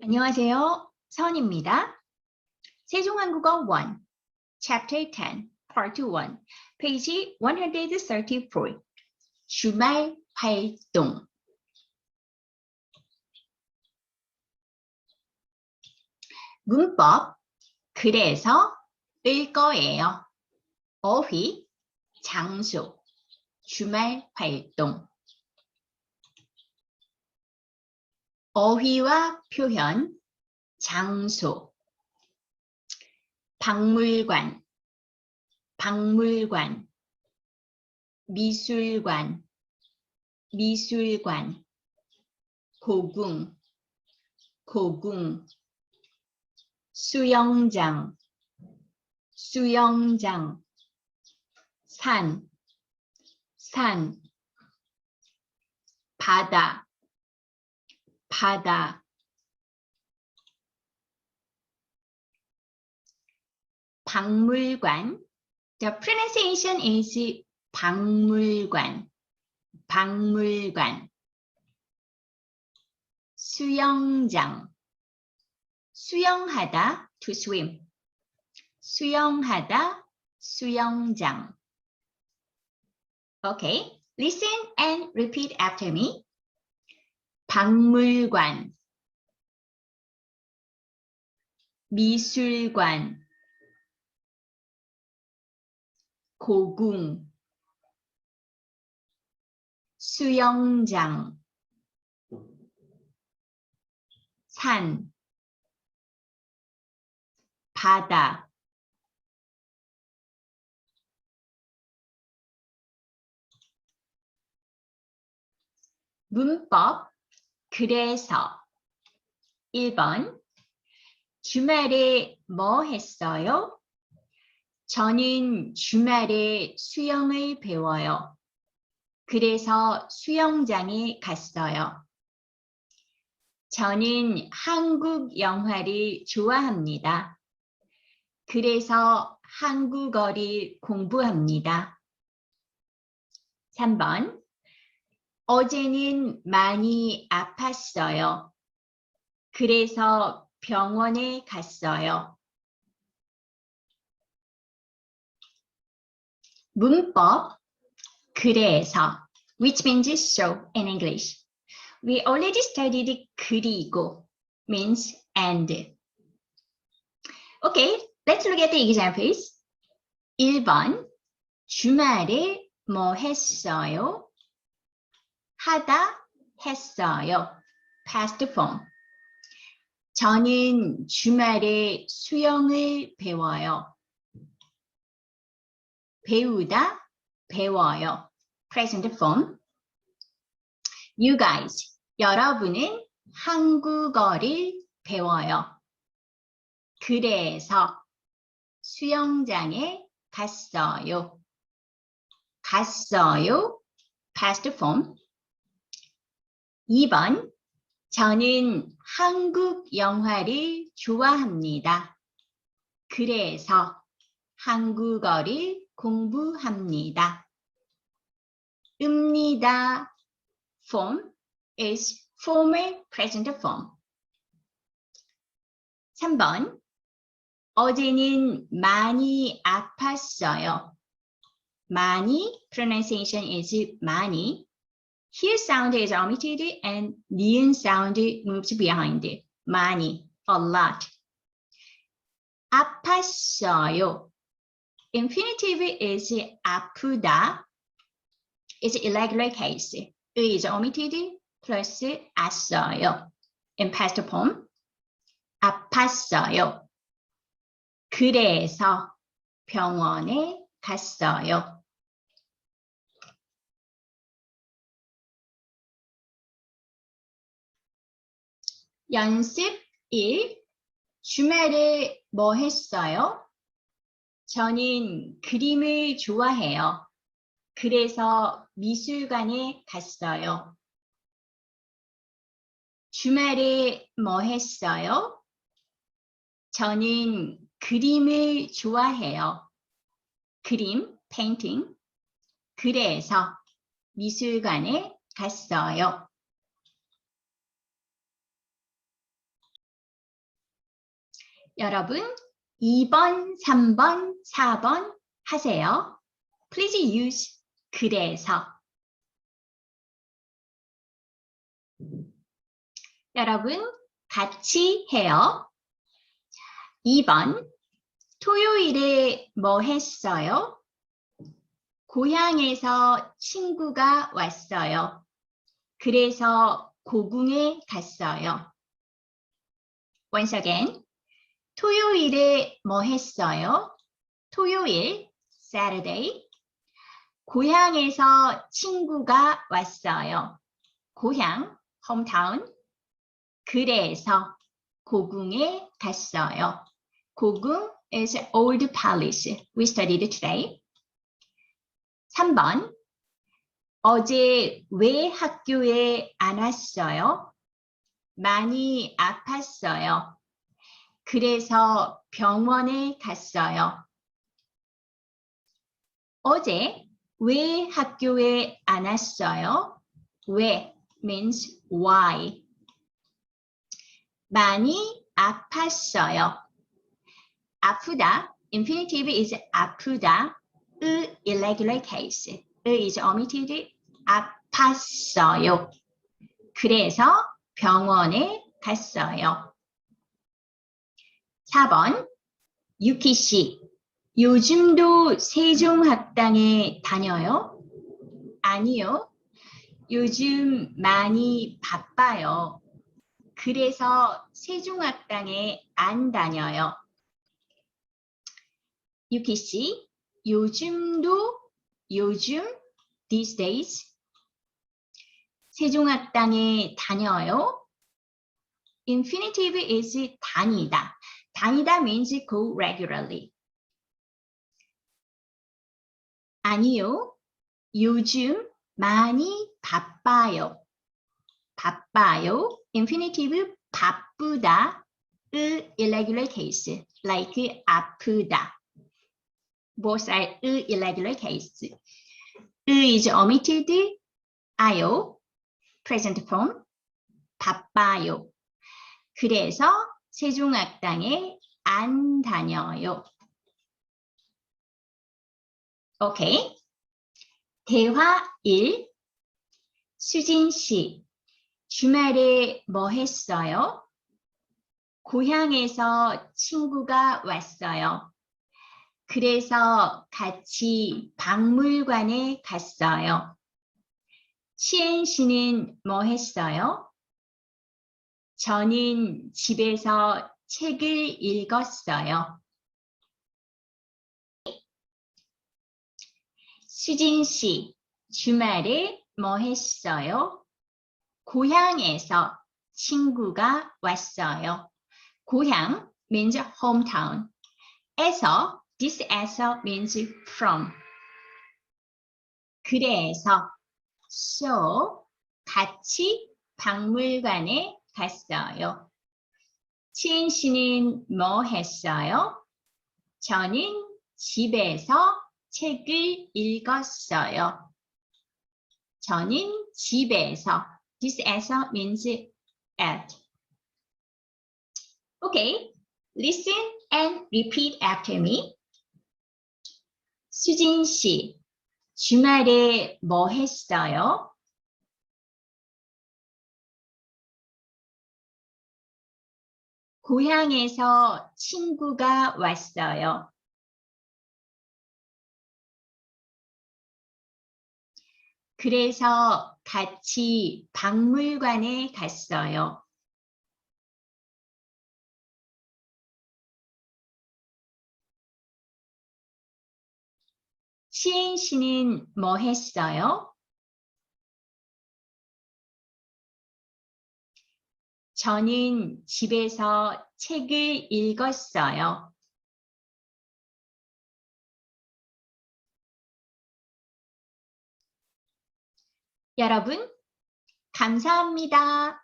안녕하세요. 선입니다. 세종한국어 1, Chapter 10, Part 1, Page 134. 주말 활동. 문법, 그래서 을 거예요. 어휘, 장소, 주말 활동. 어휘와 표현, 장소, 박물관, 박물관, 미술관, 미술관, 고궁, 고궁, 수영장, 수영장, 산, 산, 바다, 바다, 박물관. The pronunciation is 박물관, 박물관. 수영장, 수영하다, to swim. 수영하다, 수영장. Okay, listen and repeat after me. 박물관, 미술관, 고궁, 수영장, 산, 바다, 문법, 그래서 1번 주말에 뭐 했어요? 저는 주말에 수영을 배워요. 그래서 수영장에 갔어요. 저는 한국 영화를 좋아합니다. 그래서 한국어를 공부합니다. 3번. 어제는 많이 아팠어요. 그래서 병원에 갔어요. 문법 그래서 which means so in English. We already studied 그리고 means and. Okay, let's look at the examples. 1번 주말에 뭐 했어요? 하다 했어요. past form. 저는 주말에 수영을 배워요. 배우다, 배워요. present form. You guys, 여러분은 한국어를 배워요. 그래서 수영장에 갔어요. 갔어요. past form. 2번, 저는 한국 영화를 좋아합니다. 그래서 한국어를 공부합니다. 읍니다 form is formal present form. 3번 어제는 많이 아팠어요. 많이 pronunciation is 많이. Here sound is omitted and ni은 sound moves behind. 많이, a lot. 아팠어요. Infinitive is 아프다. It's irregular case. 의 is omitted plus 았어요. In past form. 아팠어요. 그래서 병원에 갔어요. 연습 1. 주말에 뭐 했어요? 저는 그림을 좋아해요. 그래서 미술관에 갔어요. 주말에 뭐 했어요? 저는 그림을 좋아해요. 그림, painting. 그래서 미술관에 갔어요. 여러분 2번, 3번, 4번 하세요. Please use 그래서. 여러분 같이 해요. 2번 토요일에 뭐 했어요? 고향에서 친구가 왔어요. 그래서 고궁에 갔어요. Once again. 토요일에 뭐 했어요? 토요일, Saturday. 고향에서 친구가 왔어요. 고향, hometown. 그래서 고궁에 갔어요. 고궁 is old palace. We studied today. 3번. 어제 왜 학교에 안 왔어요? 많이 아팠어요. 그래서 병원에 갔어요. 어제 왜 학교에 안 왔어요? 왜 means why. 많이 아팠어요. 아프다, infinitive is 아프다, 으 irregular case, 으 is omitted, 아팠어요. 그래서 병원에 갔어요. 4번 유키 씨, 요즘도 세종학당에 다녀요? 아니요. 요즘 많이 바빠요. 그래서 세종학당에 안 다녀요. 유키 씨, 요즘도 요즘 these days 세종학당에 다녀요? Infinitive is 다니다. 다니다 means go regularly. 아니요. 요즘 많이 바빠요. 바빠요. Infinitive 바쁘다. 으 irregular case. Like 아프다. Both are 으 irregular case. 으 is omitted. 아요. Present form. 바빠요. 그래서 세종학당에 안 다녀요. 오케이. 대화 1. 수진 씨, 주말에 뭐 했어요? 고향에서 친구가 왔어요. 그래서 같이 박물관에 갔어요. 시엔 씨는 뭐 했어요? 저는 집에서 책을 읽었어요. 수진 씨, 주말에 뭐 했어요? 고향에서 친구가 왔어요. 고향 means hometown. 에서, this 에서 means from. 그래서, so, 같이 박물관에 갔어요. 씨는 뭐 했어요? 저는 집에서 책을 읽었어요. 저는 집에서 this에서 means at. Okay, listen and repeat after me. 수진 씨, 주말에 뭐 했어요? 고향에서 친구가 왔어요. 그래서 같이 박물관에 갔어요. 시인 씨는 뭐 했어요? 저는 집에서 책을 읽었어요. 여러분, 감사합니다.